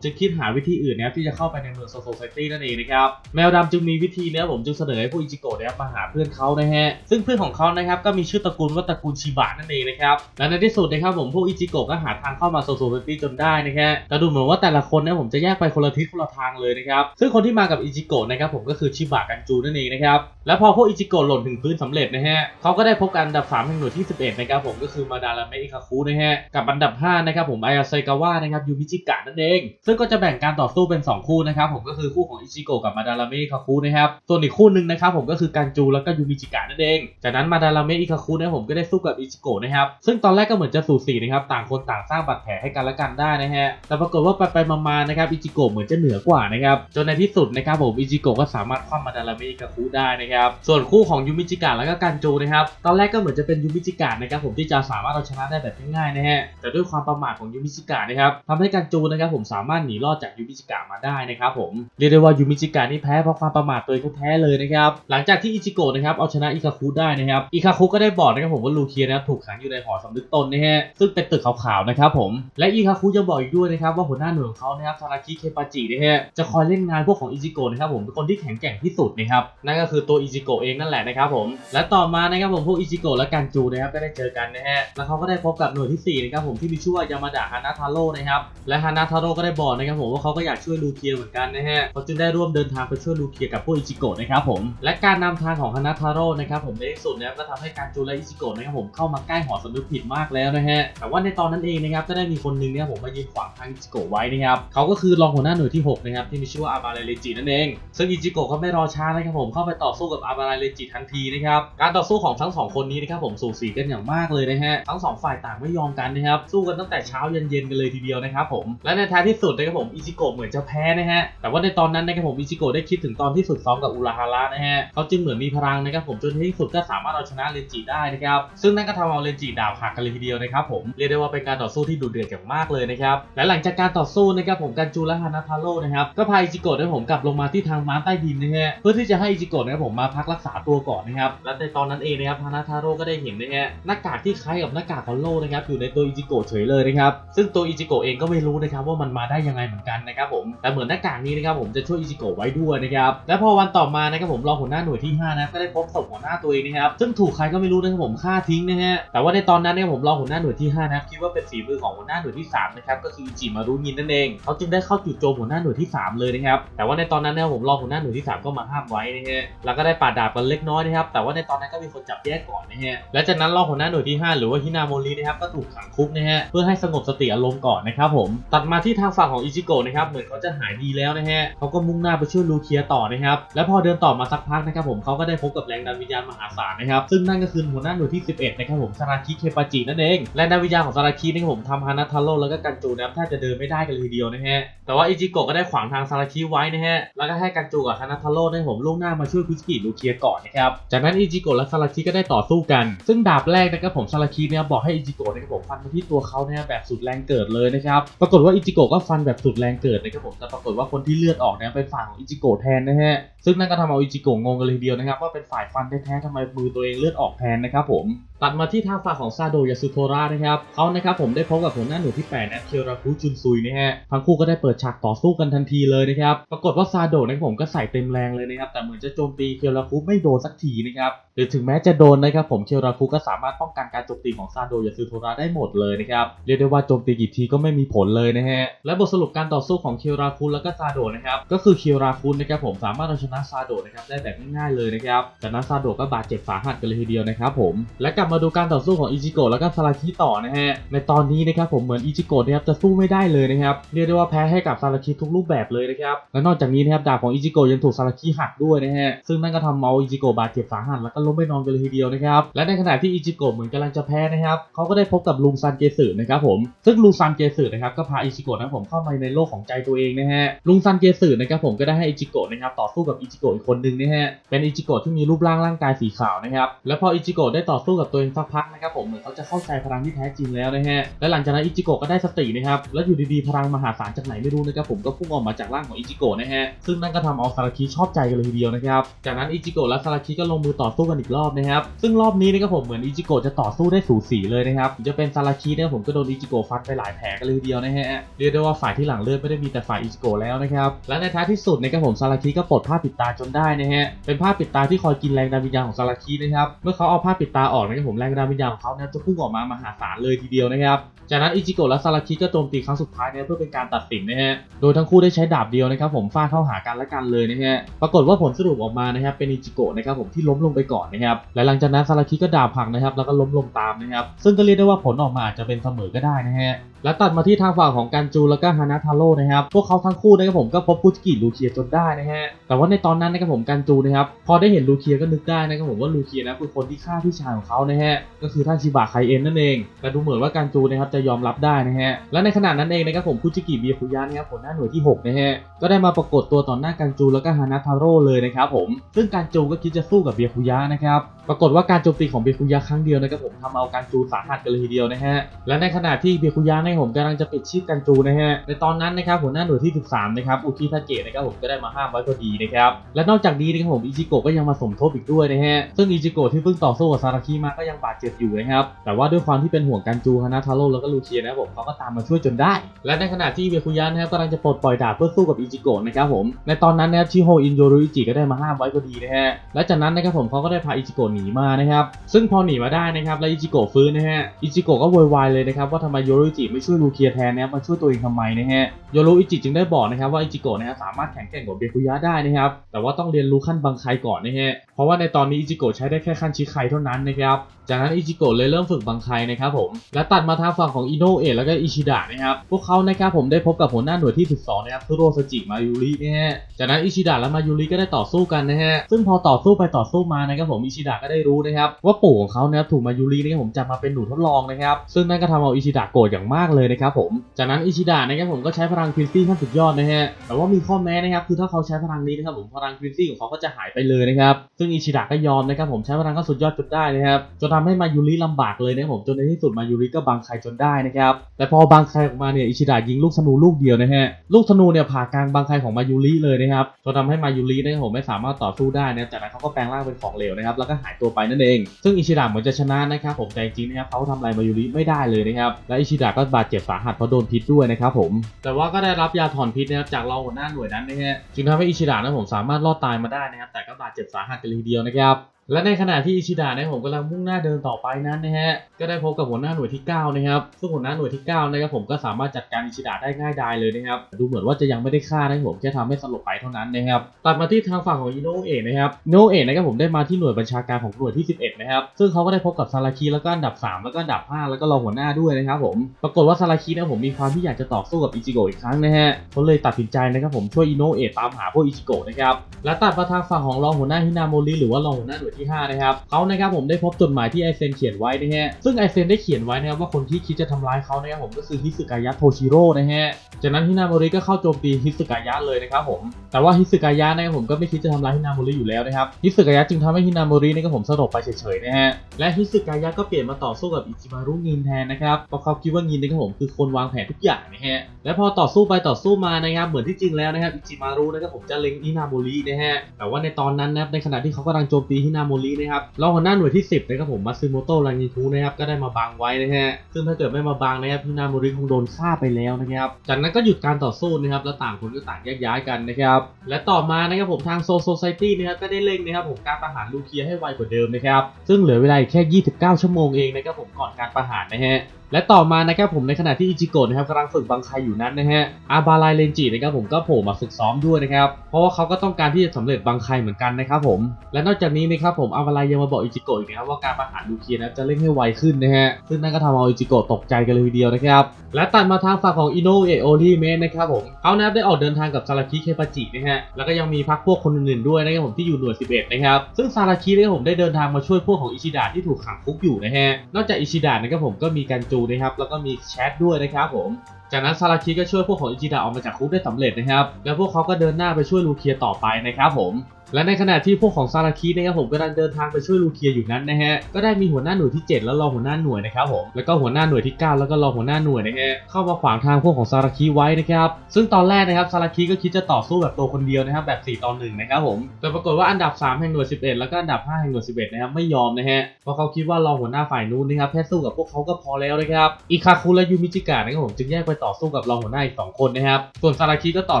จึงคิดหาวิธีอื่นนะครับที่จะเข้าไปในเมืองโซโซไซตี้นั่นเองนะครับ แมวดำจึงมีวิธีนะครับผมจึงเสนอให้พวกอิจิโกะนะครับมาหาเพื่อนเขานะฮะ ซึ่งเพื่อนของเขานะครับก็มีชื่อตระกูลว่าตระกูลชิบะนั่นเองนะครับ และในที่สุดนะครับผมพวกอิจิโกะก็หาทางเข้ามาโซโซไซตี้จนได้นะฮะแต่ดูเหมือนว่าแต่ละคนเนะผมจะแยกไปคนละทิศคนละทางเลยนะครับ ซึ่งคนที่มากับอิจิโกะนะครับผมก็คือชิบะกันจูนั่นเองนะครับ และพอพวกอิจิโกะหล่นถึงพื้นสำเร็จนะฮะเขาก็ได้พบกันอันดับ3แห่งหน่วยที่ 11 นะครับผมก็คือมาดาราเมอิคาคุนะฮะกับอันดับ 5 นะครับผมไออาเซกาวะนะครับยูมิจิกะนั่นเอง ซึ่งก็จะแบ่งการต่อสู้เป็น 2 คู่นะครับผมก็คือคู่ของอิจิโกะกับมาดาราเมะอิคาคุนะครับส่วนอีกคู่หนึ่งนะครับผมก็คือกันจูแล้วก็ยูมิจิกะนั่นเอง จากนั้นมาดาราเมอิคาคุนะครับผมก็ได้สู้กับอิจิโกะนะครับซึ่งตอนแรกก็เหมือนจะสูสีนะครับต่างคนต่างสร้างบาดแผลให้กันและกันได้นะฮะ แต่ปรากฏว่าไปไปๆมาๆนะครับอิจิโกะเหมือนจะเหนือกว่านะครับ จนในที่สุดนะครับผมอิจิโกะก็สามารถคว้ามาดารามะอิคาคุได้นะครับ ส่วนคู่ของยูมิจิกะแล้วก็กันจูนะครับ ตอนแรกก็เหมือนจะเป็นยูมิจิกะนะครับผมที่จะสามารถเอาชนะได้แบบง่ายๆนะฮะ แต่ด้วยความประมาทของยูมิจิกะนะครับทำให้กันจูนะครับผมสามารถหนีรอดจากยูมิจิกะมาได้นะครับผม เรียกได้ว่ายูมิจิกะนี่แพ้เพราะความประมาทตัวเองแท้เลยนะครับ หลังจากที่อิจิโกะนะครับเอาชนะอิคาคุได้นะครับ อิคาคุก็ได้บอกนะครับผมว่าลูเคียนะถูกขังอยู่ในหอสำนึกตนนะฮะ ซึ่งเป็นตึกขาวๆนะครับผม และอิคาคุยังบอกอีกด้วยนะครับว่าหัวหน้าหน่วยของเขานะครับทาราคิเคปาจินะฮะจะคอยเล่นงานพวกของอิจิโกะนะครับผมเป็นคนที่แข็งแกร่งที่สุดนะครับนั่นก็คือตัวอิจิโกะเองนั่นแหละนะครับผมและต่อมานะครับผมพวกอิจิโกะและกันจูนะครับก็ได้เจอกันนะฮะแล้วเขาก็ได้พบกับหน่วยที่สี่นะครับผมที่มีชื่อว่ายามาดะฮานาทาโร่นะครับและฮานาทาโร่ก็ได้บอกนะครับผมว่าเขาก็อยากช่วยลูเคียเหมือนกันนะฮะเขาจึงได้ร่วมเดินทางไปช่วยลูเคียกับพวกอิจิโกะนะครับผมและการนำทางของฮานาทาโร่นะครับผมในที่สุดนะครับก็ทำให้การจูและอิจิโกะนะครับผมเข้ามาใกล้หอสำนึกผิดมากแล้วนะฮะแต่ว่าในตอนนั้นเองนะครับก็ได้มีคนหนึงเนี่ยผมมายืนขวางทางอิจิโกะไว้นะครับเขาก็คือรองหัวหน้าหน่วยที่หกนะครับที่มีชื่อว่าอาบาเรเลจินั่นเองซึ่งอิจิโกะก็ไม่รอช้านะครับผมเข้าไปต่อสู้กับอาบาเรเลจิทันทีนะครับการต่อสู้ของทั้งสองคนนี้นะครับผมสูสีกันอย่างมากเลยนะฮะทั้งสองฝ่ายต่างไม่ยอมกันนะครับสู้กันตั้งแต่เช้าเย็นๆกันเลยทีเดียวนะครับผมและในท้ายที่สุดนะครับผมอิจิโกะเหมือนจะแพ้นะฮะแต่ว่าในตอนนั้นนะครับผมอิจิโกะได้คิดถึงตอนที่ฝึกซ้อมกับอุราฮาระนะฮะเขาจึงเหมือนมีพลังนะครับผมจนในที่สุดก็สามารถเอาชนะเรนจิได้นะครับซึ่งนั่นก็ทำเอาเรนจิดาบหักกันเลยทีเดียวนะครับผมเรียกได้ว่าเป็นการต่อสู้ที่ดุเดือดอย่างมากเลยนะครับและหลังจากการต่อสู้นะครับผมกันจูและฮานาทาโร่นะครับก็พาอิจิโกะนะครับผมกลับลงมาที่ทางม้าใต้ดินนะฮะเพื่อที่จะให้อิจิโกะนะครับผมมาพักรักษาตัวก่อนนะครับและในตอนนั้นเองนะครับฮานาทาโร่ก็ได้เห็นนะฮะหน้ากากที่คล้ายกับหน้ากากฮอลโลนะครับอยู่ในตัวอิจิโกะเฉยเลยนะครับซึ่งตัวอิจิโกะเองก็ไม่รู้นะครับว่ามันมาได้ยังไงเหมือนกันนะครับผมแต่เหมือนหน้ากากนี้นะครับผมจะช่วยอิจิโกะไว้ด้วยนะครับและพอวันต่อมานะครับผมรองหัวหน้าหน่วยที่5นะก็ได้พบศพหัวหน้าตัวเองนะครับซึ่งถูกใครก็ไม่รู้นะครับผมฆ่าทิ้งนะฮะแต่ว่าในตอนนั้นเนี่ยผมรองหัวหน้าหน่วยที่5นะคิดว่าเป็นฝีมือของหัวหน้าหน่วยที่3นะครับก็คือจิมารุงินนั่นเองเขาจึงได้เข้าจู่โจมหัวหน้าหน่วยที่ 3 เลยนะครับแต่ว่าในตอนนั้นเนี่ยผมรองหัวหน้าหน่วยที่ 3 ก็มาห้ามไว้นะฮะแล้วก็ได้ปาดดาบกันเล็กน้อยนะครับแต่ว่าในตอนนั้นก็มีคนจับแยกก่อนนะฮะและจากนั้นรองหัวหน้าหน่วยที่ 5 หรือว่าฮินาโมรินะครับก็ถูกขังคุกนะฮะเพื่อให้สงบสติอารมณ์ก่อนนะครับผมตัดมาที่ทางฝั่งของอิจิโกะนะครับเหมือนเขาจะหายดีแล้วนะฮะเขาก็มุ่งหน้าไปช่วยลูเคียต่อนะครับและพอเดินต่อมาสักพักนะครับผมเขาก็ได้พบกับแรงดันวิญญาณมหาศาลนะครับซึ่งนั่นก็คือหัวหน้าหน่วยที่ 11นะครับผมซาราคิเคปาจินั่นเองแรงดันวิญญาณของซาราคินี่ผมทำฮานาทาโร่แล้วก็กันจูนะครับแทบจะเดินไม่ได้กันเลยทีเดียวนะฮะ แต่ว่าอิจิโกะก็ได้ขวางทางซาราคิไว้นะฮะ แล้วก็ให้กันจูกับฮานาทาโร่เนี่ยผมล่วงหน้ามาช่วยคุสกิลูเคียก่อนนะครับ จากนั้นอิจิโกะและซาราคิก็ได้ต่อสู้กัน ซึ่งดาบแรกนะครับผมซาราคิเนี่ยบอกให้อิจิโกะนะครับผมฟันมาที่ตัวเขาเนี่ยแบบสุดแรงเกิดเลยนะครับ ปรากฏว่าอิจิโกะก็ฟันแบบสุดแรงเกิดนะครับผมแต่ปรากฏว่าคนที่เลือดออกเนี่ยเป็นฝั่งของอิจิโกะแทนนะฮะซึ่งนั่นก็ทำเอาอิจิโกะงงกันเลยทีเดียวนะครับว่าเป็นฝ่ายฟันแท้ๆทำไมมือตัวเองเลือดออกแทนนะครับผม ตัดมาที่ทางฝั่งของซาโดยาสุโทระนะครับเขานะครับผมได้พบกับหัวหน้าหน่วยที่8นะเคียวราคุจุนซุยนะฮะทั้งคู่ก็ได้เปิดฉากต่อสู้กันทันทีเลยนะครับปรากฏว่าซาโดะนะครับผมก็ใส่เต็มแรงเลยนะครับแต่เหมือนจะโจมตีเคียวราคุไม่โดนสักทีนะครับ รือถึงแม้จะโดนนะครับผมเคียวราคุก็สามารถป้องกันการโจมตีของซาโดยาสุโทระได้หมดเลยนะครับเรียกได้ว่าโจมตีกี่ทีก็ไม่มีผลเลยนะฮะและบทสรุปการต่อสู้ของเคียวราคุแล้วก็ซาโดนะครับก็คือเคียวราคุนะครับผมสามารถเอาชนะซาโดนะครับได้แบบง่ายๆเลยนะครับจากนั้นซาโดก็บาดเจ็บสาหัสกันเลยทีเดียวนะครับผมและกลับมาดูการต่อสู้ของอิจิโกะแล้วก็ซาราคิต่อนะฮะในตอนนี้นะครับผมเหมือนอิจิโกะนะครับจะสู้ไม่ได้เลยนะครับเรียกได้ว่าแพ้ให้กับซาราคิทุกรูปแบบเลยนะครับและนอกจากนี้นะครับดาบของอิจิโกะยังถูกซาราคิหักด้วยนะฮะซึ่งนั่นก็ทำเอาอิจิโกะบาดเจ็บสาหัสแล้วก็ลล้มไม่นอนกันเลยทีเดียวนะครับและในขณะที่อิจิโกะเหมือนกำลังจะแพ้นะครับเขาก็ได้พบกับลุงซันเกสึนะครับผมซึ่งลุงซันเกสึนะครับก็พาอิจิโกะนะครับผมเข้ามาในโลกของใจตัวเองนะฮะลุงซันเกสึนะครับผมก็ได้ให้อิจิโกะนะครับต่อสู้กับอิจิโกะอีกคนนึงนะฮะเป็นอิจิโกะที่มีรูปร่างร่างกายสีขาวนะครับและพออิจิโกะได้ต่อสู้กับตัวเองสักพักนะครับผมเหมือนเขาจะเข้าใจพลังที่แท้จริงแล้วนะฮะและหลังจากนั้นอิจิโกะก็ได้สตินะครับแล้วอยู่ดีๆพลังมหาศาลจากไหนไม่รู้นะครับผมก็พุ่งออกมาจากร่างของอิจิโกะนะฮะซึ่งนั่นก็ทำเอาซาราคิชอบใจกันเลยทีเดียวนะครับจากนั้นอิจิโกะและซาราคิก็ลงมือต่อสู้กันอีกรอบนะครับซึ่งรอบนี้นะครับผมเหมือนอิจิโกะจะต่อสู้ได้สูสีเลยนะครับจะเป็นซาราคินะครับผมก็โดนอิจิโกะฟันไปหลายแผลกันเลยทีเดียวนะฮะเรียกได้ว่าฝ่ายที่หลังเลือดไม่ได้มีแต่ฝ่ายอิจิโกะแล้วนะครับและในท้ายที่สุดนะครับผมซาราคิก็ปลดผ้าปิดตาจนได้นะฮะเป็นผ้าปิดตาที่คอยกินแรงดันวิญญาณของซาราคินะครับเมื่อเขาเอาผ้าปิดตาออกนะครับผมแรงดันวิญญาณของเขาเนี่ยจะพุ่งออกมา มหาศาลเลยทีเดียวนะครับ จากนั้นอิจิโกะและซาราคิก็โจมตีครั้งสุดท้ายเนี่ยเพื่อเป็นการตัดสินนะฮะ โดยทั้งคู่ได้ใช้ดาบเดียวนะครับผมฟาดเข้าหากันและกันเลยนะฮะ ปรากฏว่าผลสรุปออกมานะครับเป็นอิจิโกะนะครับผมที่ล้มลงไปก่อนนะครับ และหลังจากนั้นซาราคิก็ดาบพังนะครับแล้วก็ล้มลงตามนะครับ ซึ่งก็เรียกได้ว่าผลออกมาอาจจะเป็นเสมอก็ได้นะฮะ และตัดมาที่ทางฝั่งของกันจูแล้วก็ฮานาทาโร่นะครับ พวกเขาทั้งคู่นะครับผมก็พบคุจิกิลูเคียจนได้นะฮะ แต่ว่าในตอนนั้นนะครับผมกันจูนะครับพอได้เห็นลูเคียก็นึกได้นะครับผมว่าลูเคียนะคือคนที่ฆ่าพี่ชายของเขานะฮะ ก็คือท่านชิบะไคเอ็นนั่นเอง แต่ดูเหมือนว่ากันจูนะครับจะยอมรับได้นะฮะ และในขณะนั้นเองนะครับผมคุจิกิเบียคุยะนะครับหัวหน้าหน่วยที่6นะฮะ ก็ได้มาปรากฏตัวต่อหน้ากันจูแล้วก็ฮานาทาโร่เลยนะครับผม ซึ่งกันจูก็คิดจะสู้กับเบียคุยะนะครับปรากฏว่าการโจมตีของเบคุยะครั้งเดียวนะครับผมทำเอาการจูสาหัสกันเลยทีเดียวนะฮะ และในขณะที่เบคุยะนะครับผมกำลังจะปิดชีพกันจูนะฮะ ในตอนนั้นนะครับหัวหน้าหน่วยที่ 13 นะครับอุคิทาเกะนะครับผมก็ได้มาห้ามไว้พอดีนะครับ และนอกจากนี้นะครับผมอิจิโกะก็ยังมาสมทบอีกด้วยนะฮะ ซึ่งอิจิโกะที่เพิ่งต่อสู้กับซาราคิมาก็ยังบาดเจ็บอยู่นะครับ แต่ว่าด้วยความที่เป็นห่วงกันจูฮานาทาโร่แล้วก็ลูเคียนะครับผมเขาก็ตามมาช่วยจนได้ และในขณะที่เบคุยะนะครับกำลังจะปลดปล่อยดาบเพื่อสู้กับอิจิโกะนะครับผม ในตอนนั้นนะครับชิโฮอินโยรุอิจิก็ได้มาห้ามไว้พอดีนะฮะและจากนั้นนะครับผมเขาก็ได้พาอิจิโกะหนีมานะครับ ซึ่งพอหนีมาได้นะครับแล้วอิจิโกะฟื้นนะฮะอิจิโกะก็โวยวายเลยนะครับว่าทำไมโยรุอิจิไม่ช่วยลูเคียแทนนะครับมาช่วยตัวเองทำไมนะฮะโยรุอิจิจึงได้บอกนะครับว่าอิจิโกะนะครับสามารถแข่งแกร่งกว่าเบคุยะได้นะครับแต่ว่าต้องเรียนรู้ขั้นบังไคก่อนนะฮะเพราะว่าในตอนนี้อิจิโกะใช้ได้แค่ขั้นชิไคเท่านั้นนะครับจากนั้นอิจิโกะเลยเริ่มฝึกบังไคนะครับผมและตัดมาทางฝั่งของอิโนเอะแล้วก็อิชิดะนะครับพวกเขานะครับผมได้พบกับหัวหน้าหน่วยที่ 12นะครับคุโรสจิมายุรินะฮะจากนั้นอิชิดะและมายุริก็ได้ต่อสู้กันนะฮะซึ่งพอต่อสู้ไปต่อสู้มานะครับผมอิชิดะก็ได้รู้นะครับ ว่าปู่ของเขาเนะครับถูกมายุรินะครับผมจับมาเป็นหนูทดลองนะครับ ซึ่งนั่นก็ทำเอาอิชิดะโกรธอย่างมากเลยนะครับผมจากนั้นอิชิดะนะครับผมก็ใช้พลังควินซี่ขั้นสุดยอดนะฮะแต่ว่ามีข้อแม้นะครับคือถ้าเขาใช้พลังนี้นะครับผมพลังควินซี่ของเขาก็จะหายไปเลยนะครับซึ่งอิชิดะก็ยอมนะครับผมใช้พลังขั้นสุดยอดจนได้นะครับจนทำให้มายุริลำบากเลยนะครับผมจนในที่สุดมายุริก็บังไคจนได้นะครับแต่พอบังไคออกมาเนี่ยอิชิดะยิงลูกธนูลูกเดียวนะฮะลูกธนูเนี่ยผ่ากลางบังไคของมายุริเลยนะครับจนทำให้มายุรินะครับผมไม่สามารถต่อสู้ได้นะจากนั้นเขาก็แปลงร่างเป็นของเหลวนะครับแล้วก็หายตัวไปนั่นเอง ซึ่งอิชิดะเหมือนจะชนะนะครับผมแต่จริงๆนะครับเขาทำอะไรมายุริไม่ได้เลยนะครับและอิชิดะก็บาดเจ็บสาหัสเพราะโดนพิษด้วยนะครับผมแต่ว่าก็ได้รับยาถอนพิษนะครับจากรองหัวหน้าหน่วยนั้นนะฮะจึงทำให้อิชิดะนะผมสามารถรอดตายมาได้นะครับแต่ก็บาดเจ็บสาหัสกันเลยทีเดียวนะครับ และในขณะที่อิชิดะนะผมกำลังมุ่งหน้าเดินต่อไปนั้นนะฮะก็ได้พบกับหัวหน้าหน่วยที่9นะครับซึ่งหัวหน้าหน่วยที่9นะครับผมก็สามารถจัดการอิชิดะได้ง่ายดายเลยนะครับดูเหมือนว่าจะยังไม่ได้ฆ่านะผมแค่ทำให้สลบไปเท่านั้นนะครับตัดมาที่ทางฝั่งของอิโนเอะนะครับอิโนเอะนะครับผมได้มาที่หน่วยบัญชาการของหน่วยที่ 11นะครับซึ่งเขาก็ได้พบกับซาราคิแล้วก็อันดับ 3 แล้วก็อันดับ 5 แล้วก็รองหัวหน้าด้วยนะครับผมปรากฏว่าซาราคินะผมมีความที่อยากจะต่อสู้กับอิจิโกะอีกครั้งนะฮะเขาเลยตัดสินใจนะครับผมช่วยอิโนเอะตามหาพวกอิจิโกะนะครับและตัดมาทางฝั่งของรองหัวหน้าฮินาโมริหรือว่ารองหัวหน้าหน่วยที่ 5 นะครับเขานะครับผมได้พบจดหมายที่ไอเซนเขียนไว้นะฮะซึ่งไอเซนได้เขียนไว้นะครับว่าคนที่คิดจะทำร้ายเขานะครับผมก็คือฮิสึกายะโทชิโร่นะฮะจากนั้นฮินาโมริก็เข้าโจมตีฮิสึกายะเลยนะครับผมแต่ว่าฮิสึกายะนะครับผมก็ไม่คิดจะทำร้ายฮินาโมริอยู่แล้วนะครับฮิสึกายะจึงทำให้ฮินาโมรินะครับผมสลบไปเฉยๆนะฮะและฮิสึกายะก็เปลี่ยนมาต่อสู้กับอิจิมารุงินแทนนะครับเพราะเขาคิดว่างินนะครับผมคือคนวางแผนทุกอย่างนะฮะและพอต่อสู้ไปต่อสู้มานะครับเหมือนที่จริงแล้วนะครับอิจิมารุนะครับผมจะเล็งฮินาโมรินะฮะแต่ว่าในตอนนั้นนะในขณะที่เขากำลังโจมตีฮินาโมรินะครับรองหัวหน้าหน่วยที่ 10นะครับผมมาซึโมโตะรังิทุนะครับก็ได้มาบังไว้นะฮะซึ่งถ้าเกิดไม่มาบังนะครับฮินาโมริคงโดนฆ่าไปแล้วนะครับจากนั้นก็หยุดการต่อสู้นะครับแล้วต่างคนก็ต่างแยกย้ายกันนะครับและต่อมานะครับผมทางโซโซไซตี้นะครับก็ได้เร่งนะครับผมการประหารลูเคียให้ไวกว่าเดิมนะครับซึ่งเหลือเวลาอีกแค่ 29 ชั่วโมงเองนะครับผมก่อนการประหารนะฮะ และต่อมานะครับผมในขณะที่อิจิโกะนะครับกำลังฝึกบังไคอยู่นั้นนะฮะอาบาไลเลนจินะครับผมก็โผล่มาฝึกซ้อมด้วยนะครับเพราะว่าเขาก็ต้องการที่จะสำเร็จบังไคเหมือนกันนะครับผมและนอกจากนี้นะครับผมอาบาไลยังมาบอกอิจิโกะอีกนะครับว่าการประหารลูเคียนะจะเร่งให้ไวขึ้นนะฮะซึ่งนั่นก็ทำเอาอิจิโกะตกใจกันเลยทีเดียวนะครับและตัดมาทางฝั่งของอิโนเอโอริเมะนะครับผมเขานะครับได้ออกเดินทางกับซาราคิเคปาจินะฮะแล้วก็ยังมีพักพวกคนอื่นๆด้วยนะครับผมที่อยู่หน่วย 11 นะครับซึ่งซาราคิเนี่ยผมได้เดินทางมาช่วยพวกของอิชิดะที่ถูกขังคุกอยู่นะฮะนอกจากอิชิดะนะครับผมก็มีการจูนะครับแล้วก็มีแชทด้วยนะครับผมจากนั้นซาราคิก็ช่วยพวกของอิจิดะออกมาจากคุกได้สำเร็จนะครับ แล้วพวกเขาก็เดินหน้าไปช่วยลูเคียต่อไปนะครับผม และในขณะที่พวกของซาราคินะครับผมกำลังเดินทางไปช่วยลูเคียอยู่นั้นนะฮะก็ได้มีหัวหน้าหน่วยที่ 7 แล้วรองหัวหน้าหน่วยนะครับผมแล้วก็หัวหน้าหน่วยที่ 9 แล้วก็รองหัวหน้าหน่วยนะฮะเข้ามาขวางทางพวกของซาราคิไว้นะครับซึ่งตอนแรกนะครับซาราคิก็คิดจะต่อสู้แบบตัวคนเดียวนะครับแบบ 4 ต่อ1นะครับผมแต่ปรากฏว่าอันดับ 3 แห่งหน่วย 11 แล้วก็อันดับ 5 แห่งหน่วย 11 นะครับไม่ยอมนะฮะเพราะเขาคิดว่ารองหัวหน้าฝ่ายนู้นนะครับแค่สู้กับพวกเขาก็พอแล้วนะครับอิคาคุและยูมิจิกะนะครับผมจึงแยกไปต่อสู้กับรองหัวหน้าอีก2คนนะครับส่วนซาราคิก็ต่อ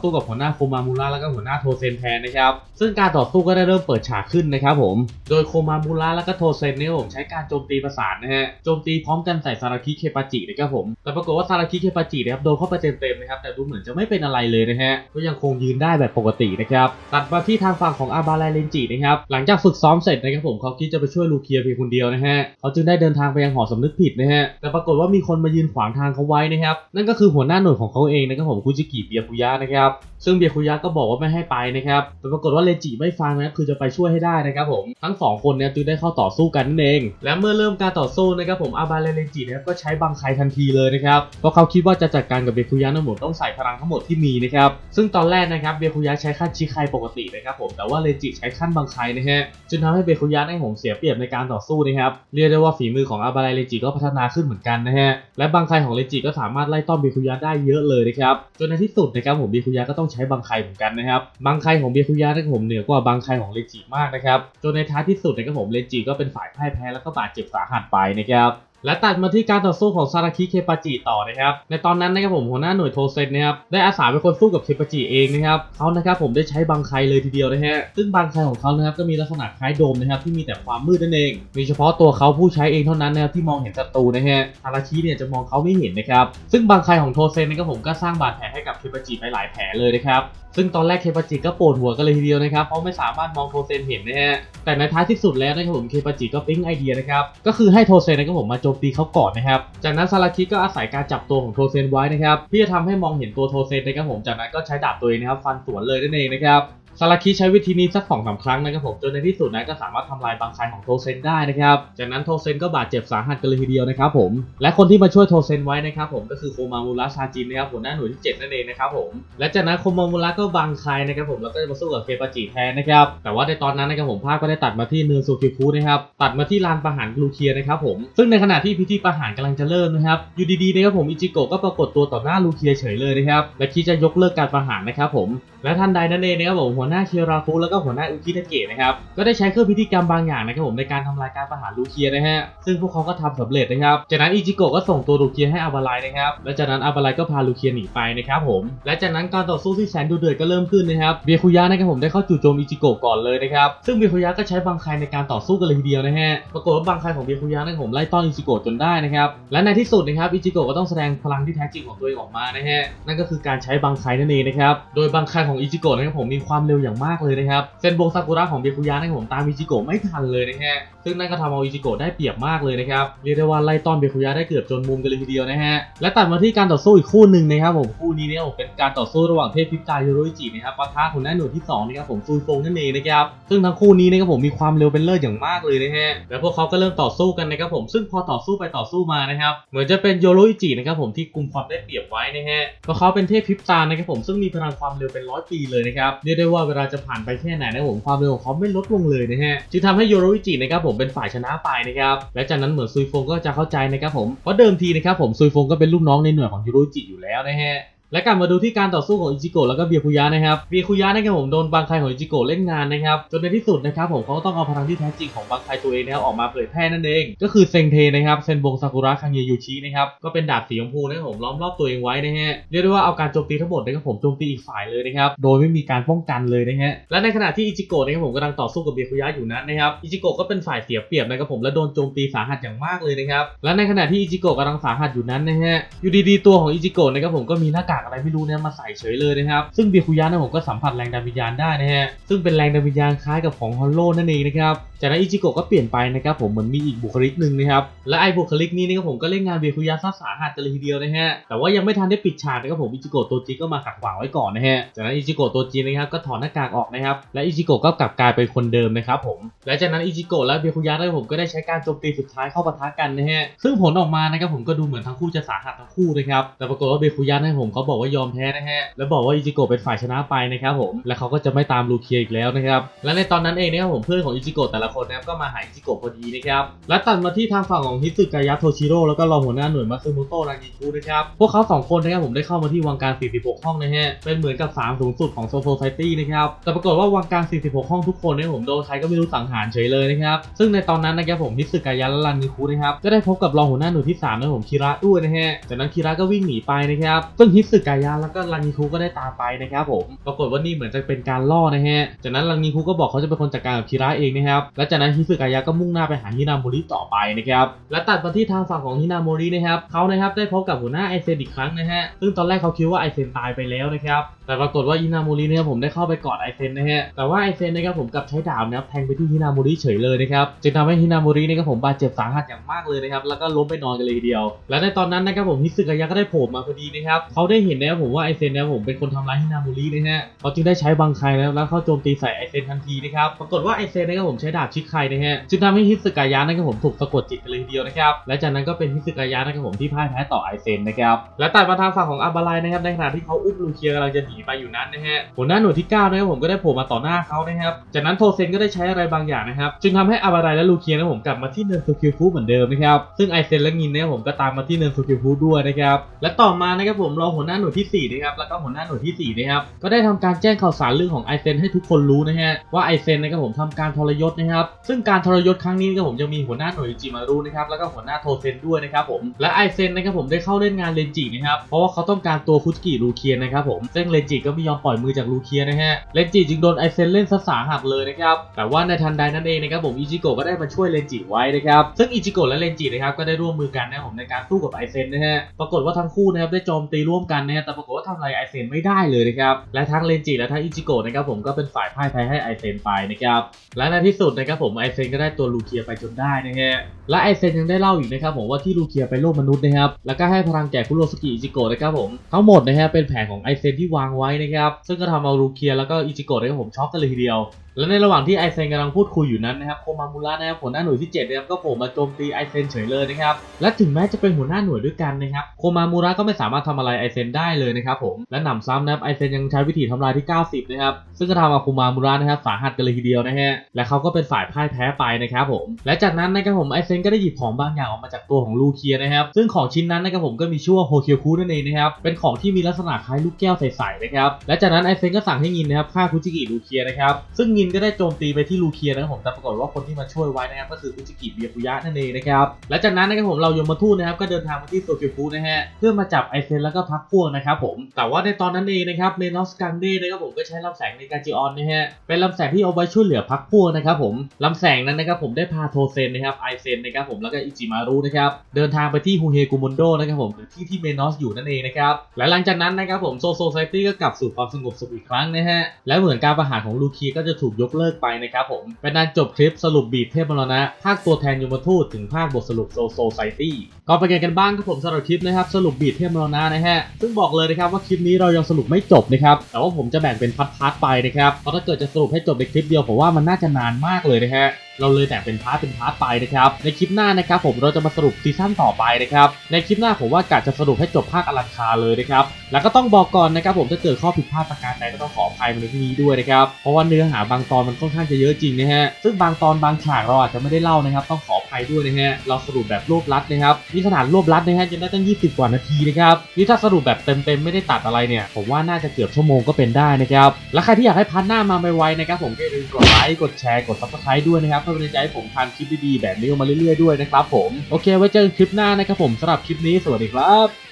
สู้กับหัวหน้าโคมามูระแล้วก็หัวหน้าโทเซนแทนนะครับซึ่งการต่อสู้ก็ได้เริ่มเปิดฉากขึ้นนะครับผม โดยโคมามูระแล้วก็โทเซนเนี่ยผมใช้การโจมตีประสานนะฮะ โจมตีพร้อมกันใส่ซาราคิเคปาจินะครับผม แต่ปรากฏว่าซาราคิเคปาจินะครับโดนเข้าไปเต็มๆนะครับ แต่ดูเหมือนจะไม่เป็นอะไรเลยนะฮะ ก็ยังคงยืนได้แบบปกตินะครับ ตัดมาที่ทางฝั่งของอาบาไลเลนจินะครับ หลังจากฝึกซ้อมเสร็จนะครับผมเขาคิดจะไปช่วยลูเคียเพียงคนเดียวนะฮะ เขาจึงได้เดินทางไปยังหอสำนึกผิดนะฮะ แต่ปรากฏว่ามีคนมายืนขวางทางเขาไว้นะครับ นั่นก็คือหัวหน้าหน่วยของเขาเองนะครับผมคุจิกิเบียคุยะนะครับ ซึ่งเบียคุยะก็บอกว่าไม่ให้ไปนะครับแต่ปรากฏว่าเลจิไม่ฟังนะครับคือจะไปช่วยให้ได้นะครับผมทั้งสองคนเนี่ยจึงได้เข้าต่อสู้กันนั่นเอง และเมื่อเริ่มการต่อสู้นะครับผมอาบาเลเลจินะครับก็ใช้บังไคทันทีเลยนะครับเพราะเขาคิดว่าจะจัดการกับเบียคุยะทั้งหมดต้องใส่พลังทั้งหมดที่มีนะครับซึ่งตอนแรกนะครับเบียคุยะใช้ขั้นชิไคปกตินะครับผมแต่ว่าเลจิใช้ขั้นบังไคนะฮะจึงทำให้เบียคุยะในผมเสียเปรียบในการต่อสู้นะครับเรียกได้ว่าฝีมือของอาบาเลเลจิก็พัฒนาขึ้นเหมือนกันนะฮะและบังไคของเลจิก็สามารถไล่ต้อนเบียคุยะได้เยอะเลยนะครับจนในที่สุดนะครับผมเบียคุยะก็ต้องใช้บางไคเหมือนกันนะครับบางไคของเบียคุยะนะครับผมเหนือกว่าบางไคของเลจิมากนะครับจนในท้ายที่สุดนะครับผมเลจิก็เป็นฝ่ายพ่ายแพ้แล้วก็บาดเจ็บสาหัสไปนะครับ และตัดมาที่การต่อสู้ของซาราคิเคปาจิต่อนะครับ ในตอนนั้นนะครับผมหัวหน้าหน่วยโทเซนนะครับได้อาสาเป็นคนสู้กับเคปาจิเองนะครับเขานะครับผมได้ใช้บังไคเลยทีเดียวนะฮะซึ่งบังไคของเขานะครับก็มีลักษณะคล้ายโดมนะครับที่มีแต่ความมืดนั่นเองมีเฉพาะตัวเขาผู้ใช้เองเท่านั้นนะครับที่มองเห็นศัตรูนะฮะซาราคิเนี่ยจะมองเขาไม่เห็นนะครับซึ่งบังไคของโทเซนนะครับผมก็สร้างบาดแผลให้กับเคปาจิไปหลายแผลเลยนะครับ ซึ่งตอนแรกเคปาจิก็ปวดหัวกันเลยทีเดียวนะครับ เพราะไม่สามารถมองโทเซนเห็นนะฮะ แต่ในท้ายที่สุดแล้วนะครับผมเคปาจิก็ปิ๊งไอเดียนะครับ ก็คือให้โทเซนนะครับผมมาโจมตีเขาก่อนนะครับ จากนั้นซาราคิก็อาศัยการจับตัวของโทเซนไว้นะครับเพื่อทำให้มองเห็นตัวโทเซนนะครับผม จากนั้นก็ใช้ดาบตัวเองนะครับฟันสวนเลยนั่นเองนะครับ ซาราคิใช้วิธีนี้สักสองสาครั้งนะครับผมจนในที่สุดนะก็สามารถทำลายบังคันของโทเซนได้นะครับ จากนั้นโทเซนก็บาดเจ็บสาหัสกันเลยทีเดียวนะครับผม และคนที่มาช่วยโทเซนไว้นะครับผมก็คือโคมามูระชาจินนะครับหัวหน้าหน่วยที่ 7 นั่นเองนะครับผม และจากนั้นโคมามูระก็บังคายนะครับผมแล้วก็จะมาสู้กับเคปาจิแทนนะครับ แต่ว่าในตอนนั้นนะครับผมภาพก็ได้ตัดมาที่เนินซูคิฟุนะครับ ตัดมาที่ลานประหารกลูเคียนะครับผม ซึ่งในขณะที่พิธีประหารกำลังจะเริ่มนะครับ อยู่ดีๆนะครับผมอิจิโกะก็ปรากฏตัวต่อหน้าลูเคียเฉยเลยนะครับ และคิดจะยกเลิกการประหารนะครับผม และทันใดนั่นเองนะครับผมหัวหน้าเคียราคุแล้วก็หัวหน้าอุคิทาเกะนะครับก็ได้ใช้เครื่องพิธีกรรมบางอย่างนะครับผมในการทำลายการประหารลูเคียนะฮะซึ่งพวกเขาก็ทำสำเร็จนะครับจากนั้นอิจิโกะก็ส่งตัวลูเคียให้อาบาไลนะครับและจากนั้นอาบาไลก็พาลูเคียหนีไปนะครับผมและจากนั้นการต่อสู้ที่แสนดุเดือดก็เริ่มขึ้นนะครับเบียคุยะนะครับผมได้เข้าจู่โจมอิจิโกะก่อนเลยนะครับซึ่งเบียคุยะก็ใช้บังคายในการต่อสู้กันเลยทีเดียวนะฮะปรากฏว่าบังคายของเบียคุยะนะครับผมไล่ต้อนอิจิโกะจนได้นะครับและในที่สุดนะครับอิจิโกะก็ต้องแสดงพลังที่แท้จริงของตัวเองออกมานะฮะนั่นก็คือการใช้บังคายนั่นเองนะครับโดยบังคายของอิจิโกะนะครับผมมีความเร็วอย่างมากเลยนะครับเซนโบซากุระของเบคุยะนะครับผมตามอิจิโกะไม่ทันเลยนะฮะซึ่งนั่นก็ทำเอาอิจิโกะได้เปรียบมากเลยนะครับเรียกได้ว่าไล่ต้อนเบคุยะได้เกือบจนมุมกันเลยทีเดียวนะฮะและตัดมาที่การต่อสู้อีกคู่หนึ่งนะครับผมคู่นี้เนี่ยผมเป็นการต่อสู้ระหว่างเทพพิบตาโยโรอิจินะครับปะทะหัวหน้าหน่วยที่สองนะครับผมซุยฟงนั่นเองนะครับซึ่งทั้งคู่นี้นะครับผมมีความเร็วเป็นเลิศอย่างมากเลยนะฮะแล้วพวกเขาก็เริ่มต่อสู้กันนะครับผมซึ่งพอต่อสู้ไปต่อสู้มานะครับเหมือนจะเป็นโยโรจินะครับผมที่กุมความได้เปรียบไว้นะฮะเพราะเขาเป็นเทพพิบตานะครับผมซึ่งมีพลังความเร็วเป็นร้อยปีเลยนะครับเรียกได้ว่าเวลาจะผ่านไปแค่ไหนนะผมความเร็วของเขาไม่ลดลงเลยนะฮะจึงทำให้โยโรวิจินะครับผมเป็นฝ่ายชนะไปนะครับและจากนั้นเหมือนซุยฟงก็จะเข้าใจนะครับผมเพราะเดิมทีนะครับผมซุยฟงก็เป็นลูกน้องในหน่วยของโยโรวิจิอยู่แล้วนะฮะ และกลับมาดูที่การต่อสู้ของอิจิโกะแล้วก็เบียคุยะนะครับเบียคุยะนะครับผมโดนบางไคของอิจิโกะเล่นงานนะครับจนในที่สุดนะครับผมเขาก็ต้องเอาพลังที่แท้จริงของบางไคตัวเองนะครับออกมาเผยแพร่นั่นเอง ก็คือเซงเทนะครับเซนบงซากุระคังเยยูชินะครับก็เป็นดาบสีชมพูนะครับผมล้อมรอบตัวเองไว้นะฮะเรียกได้ว่าเอาการโจมตีทั้งหมดนะครับผมโจมตีอีกฝ่ายเลยนะครับโดยไม่มีการป้องกันเลยนะฮะและในขณะที่อิจิโกะนะครับผมกำลังต่อสู้กับเบียคุยะอยู่นั้นนะครับอิจิโกะก็เป็นฝ่ายเสียเปรียบนะครับผมและโดนโจมตีสาหัสอย่างมากเลยนะครับและในขณะที่อิจิโกะกำลังสาหัสอยู่นั้นนะฮะอยู่ดีๆตัวของอิจิโกะนะครับผมก็มีหน้ากากอะไรไม่รู้เนี่ยมาใส่เฉยเลยนะครับ ซึ่งเบียคุยะนะผมก็สัมผัสแรงดันวิญญาณได้นะฮะ ซึ่งเป็นแรงดันวิญญาณคล้ายกับของฮอลโลนั่นเองนะครับ จากนั้นอิจิโกะก็เปลี่ยนไปนะครับผมเหมือนมีอีกบุคลิกหนึ่งนะครับ และไอ้บุคลิกนี้นะครับผมก็เล่นงานเบียคุยะซะสาหัสเลยทีเดียวนะฮะ แต่ว่ายังไม่ทันได้ปิดฉากนะครับผมอิจิโกะตัวจริงก็มาขัดขวางไว้ก่อนนะฮะ จากนั้นอิจิโกะตัวจริงนะครับก็ถอดหน้ากากออกนะครับ และอิจิโกะก็กลับกลายเป็นคนเดิมนะครับผม และจากนั้นอิจิโกะและเบียคุยะนะครับผมก็ได้ใช้การโจมตีสุดท้ายเข้าปะทะกันนะฮะ ซึ่งผลออกมานะครับผมก็ดูเหมือนทั้งคู่จะสาหัสทั้งคู่นะครับ แต่ปรากฏว่าเบคุยะนะครับผมเขาบอกว่ายอมแพ้นะฮะ แล้วบอกว่าอิจิโกะเป็นฝ่ายชนะไปนะครับผม และเขาก็จะไม่ตามลูเคียอีกแล้วนะครับ และในตอนนั้นเองนะครับผมเพื่อนของอิจิโกะแต่ละคนนะครับก็มาหาอิจิโกะพอดีนะครับ และตัดมาที่ทางฝั่งของฮิสึกายะโทชิโร่แล้วก็รองหัวหน้าหน่วยมัตสึโมโตะรางิคุนะครับ พวกเขาสองคนนะครับผมได้เข้ามาที่วังการ 46 ห้องนะฮะ เป็นเหมือนกับ 3 สูงสุดของโซโซไซตี้นะครับ แต่ปรากฏว่าวังการ 46 ห้องทุกคนเนี่ยผมโดนใครก็ไม่รู้สังหารเฉยเลยนะครับ ซึ่งในตอนนั้นนะครับผมฮิสึกายะและรางิคุนะครับก็ได้พบกับรองหัวหน้าหน่วยที่3นะผมคิระด้วยนะฮะจากนั้นคิระก็วิ่งหนีไปนะครับซึ่งฮิสกายะแล้วก็รางิคุก็ได้ตามไปนะครับผมปรากฏว่านี่เหมือนจะเป็นการล่อนะฮะจากนั้นรางิคุก็บอกเขาจะเป็นคนจัดการกับคิระเองนะครับและจากนั้นฮิสึกายะก็มุ่งหน้าไปหาฮินาโมริต่อไปนะครับและตัดมาที่ทางฝั่งของฮินาโมรินะครับเขานะครับได้พบกับหัวหน้าไอเซนอีกครั้งนะฮะซึ่งตอนแรกเขาคิดว่าไอเซนตายไปแล้วนะครับแต่ปรากฏว่าฮินาโมริเนี่ยผมได้เข้าไปกอดไอเซนนะฮะแต่ว่าไอเซนนะครับผมกับใช้ดาบนะครับแทงไปที่ฮินาโมริเฉยเลยนะครับจึงทำให้ฮินาโมรินี่ยครับผมบาดเจ็บสาหัสอย่างมากเลยนะครับแล้วก็ล้มไปนอนกันเลยทีเดียว และในตอนนั้นนะครับผมฮิสึกายะก็ได้โผล่มาพอดีนะครับเขาได้เห็นนะครับผมว่าไอเซนนะครับผมเป็นคนทำร้ายฮินาโมรินะฮะเขาจึงได้ใช้บังไคนะครับแล้วเข้าโจมตีใส่ไอเซนทันทีนะครับปรากฏว่าไอเซนนะครับผมใช้ดาบชิคไคนะฮะจึงทำให้ฮิสกายะนะครับผมถูกสะกดจิตกันเลยทีเดียวนะครับและจากนั้นก็เป็นฮิสกายะนะครับผมที่พ่ายแพ้ต่อไอเซนนะครับและตัดมาทางฝั่งของอาบาไลนะครับในขณะที่เขาอุ้มลูเคียกำลังจะหนีไปอยู่นั้นนะฮะหัวหน้าหน่วยที่9นะครับผมก็ได้โผล่มาต่อหน้าเขานะครับจากนั้นโทเซนก็ได้ใช้อะไรบางอย่างนะครับจึงทำให้อาบาไลและลูเคียนะผมกลับมาที่เนินซูคิวฟูเหมือนเดิมนะครับซึ่งไอเซนและงินนะครับผมก็ตามมาที่เนินซูคิวฟูด้วยนะครับและต่อมานะครับผมรองหัวหน้าหน่วยที่ 4 นะครับ แล้วก็หัวหน้าหน่วยที่ 4 นะครับ ก็ได้ทำการแจ้งข่าวสารเรื่องของไอเซนให้ทุกคนรู้นะฮะ ว่าไอเซนนะครับผมทำการทรยศนะครับ ซึ่งการทรยศครั้งนี้นะครับผมจะมีหัวหน้าหน่วยจิมารุนะครับ แล้วก็หัวหน้าโทเซนด้วยนะครับผม และไอเซนนะครับผมได้เข้าเล่นงานเลนจินะครับ เพราะว่าเขาต้องการตัวคุสกิลูเคียนะครับผม ซึ่งเลนจิก็ไม่ยอมปล่อยมือจากลูเคียนะฮะ เลนจิจึงโดนไอเซนเล่นซะสาหัสเลยนะครับ แต่ว่าในทันใดนั้นเองนะครับผมอิจิโกะก็ได้มาช่วยเลนจิไว้นะครับ ซึ่งอิจิโกะและเลนจินะครับก็ได้ร่วมมือกันนะผมในการสู้กับไอเซนนะฮะ ปรากฏว่าทั้งคู่นะครับได้โจมตีร่วมกันนะฮะแต่ปรากฏว่าทำอะไรไอเซนไม่ได้เลยนะครับและทั้งเลนจิและทั้งอิจิโกะนะครับผมก็เป็นฝ่ายพ่ายแพ้ให้ไอเซนไปนะครับและในที่สุดนะครับผมไอเซนก็ได้ตัวลูเคียไปจนได้นะฮะและไอเซนยังได้เล่าอีกนะครับผมว่าที่ลูเคียไปโลกมนุษย์นะครับแล้วก็ให้พลังแก่คุโรสกิอิจิโกะนะครับผมทั้งหมดนะฮะเป็นแผนของไอเซนที่วางไว้นะครับซึ่งก็ทำเอาลูเคียแล้วก็อิจิโกะนะครับผมช็อกกันเลยทีเดียว และในระหว่างที่ไอเซนกำลังพูดคุยอยู่นั้นนะครับโคมามุระนะครับหัวหน้าหน่วยที่7นะครับก็โผล่มาโจมตีไอเซนเฉยเลยนะครับและถึงแม้จะเป็นหัวหน้าหน่วยด้วยกันนะครับโคมามุระก็ไม่สามารถทำอะไรไอเซนได้เลยนะครับผมและหนำซ้ำนะครับไอเซนยังใช้วิธีทำลายที่ 90 นะครับซึ่งก็ทำเอาโคมามุระนะครับสาหัสกันเลยทีเดียวนะฮะและเขาก็เป็นฝ่ายพ่ายแพ้ไปนะครับผมและจากนั้นนะครับผมไอเซนก็ได้หยิบของบางอย่างออกมาจากตัวของลูเคียนะครับซึ่งของชิ้นนั้นนะครับผมก็มีชื่อว่าโฮเคียวคุนั่นเองนะครับเป็นของที่มีลักษณะคล้ายลูกแก้วใสๆนะครับและจากนั้นไอเซนก็สั่งให้งินนะครับฆ่าคุจิกิลูเคียนะครับซึ่งงินก็ได้โจมตีไปที่ลูเคียนะครับผมแต่ปรากฏว่าคนที่มาช่วยไว้นะครับก็คือคุจิกิเบียคุยะนั่นเองนะครับและจากนั้นนะครับผมเรายมมาทูตนะครับก็เดินทางมาที่โซเกียวฟูนะฮะเพื่อมาจับไอเซนแล้วก็พักพวกนะครับผมแต่ว่าในตอนนั้นเองนะครับเมนอสกังเดนะครับผมก็ใช้ลำแสงในการจิออนนะฮะเป็นลำแสงที่เอาไว้ช่วยเหลือพักพวกนะครับผมลำแสงนั้นนะครับผมได้พาโทเซนนะครับไอเซนนะครับผมแล้วก็อิจิมารุนะครับเดินทางไปที่ฮูเฮกุมอนโดนะครับผมหรือที่ที่เมนอสอยู่นั่นเองนะครับและหลังจากนั้นนะครับผมโซโซไซตี้ก็กลับสู่ความสงบสุขอีกครั้งนะฮะและเหมือนการประหารของลูคีก็จะถูกยกเลิกไปนะครับผมเป็นการจบคลิปสรุปบีทเทพมรณะภาคตัวแทนยมทูตถึงภาคบทสรุปโซโซไซตี้ก็ไปกันกันบ้างครับผมสำหรับคลิปนะครับสรุปบีทเทพมรณะนะฮะซึ่งบอกเลยนะครับว่าคลิปนี้เรายังสรุปไม่จบนะครับแต่ว่าผมจะแบ่งเป็นพาร์ทๆไปนะครับเพราะถ้าเกิดจะสรุปให้จบในคลิปเดียวผมว่ามันน่าจะนานมากเลยนะฮะ เราเลยแบ่งเป็นพาร์ทเป็นพาร์ทไปนะครับ ในคลิปหน้านะครับผมเราจะมาสรุปซีซั่นต่อไปนะครับ ในคลิปหน้าผมว่ากะจะสรุปให้จบภาคอลังคาเลยนะครับ แล้วก็ต้องบอกก่อนนะครับผมถ้าเกิดข้อผิดพลาดประการใดก็ต้องขออภัยในที่นี้ด้วยนะครับ เพราะว่าเนื้อหาบางตอนมันค่อนข้างจะเยอะจริงนะฮะ ซึ่งบางตอนบางฉากเราอาจจะไม่ได้เล่านะครับ ต้องขออภัยด้วยนะฮะ เราสรุปแบบรวบลัดนะครับ นี่ขนาดรวบลัดนะฮะจะได้ตั้ง 20 กว่านาทีนะครับนี่ถ้าสรุปแบบเต็มๆไม่ได้ตัดอะไรเนี่ยผมว่าน่าจะเกือบชั่วโมงก็เป็นได้นะครับ และใครที่อยากให้พาร์ทหน้ามาไวๆนะครับผมก็อย่าลืมกดไลค์กดแชร์กดซับสไครต์ด้วยนะครับกำลังใจผมทำคลิปดีๆแบบนี้มาเรื่อยๆด้วยนะครับผม โอเคไว้เจอคลิปหน้านะครับผมสำหรับคลิปนี้สวัสดีครับ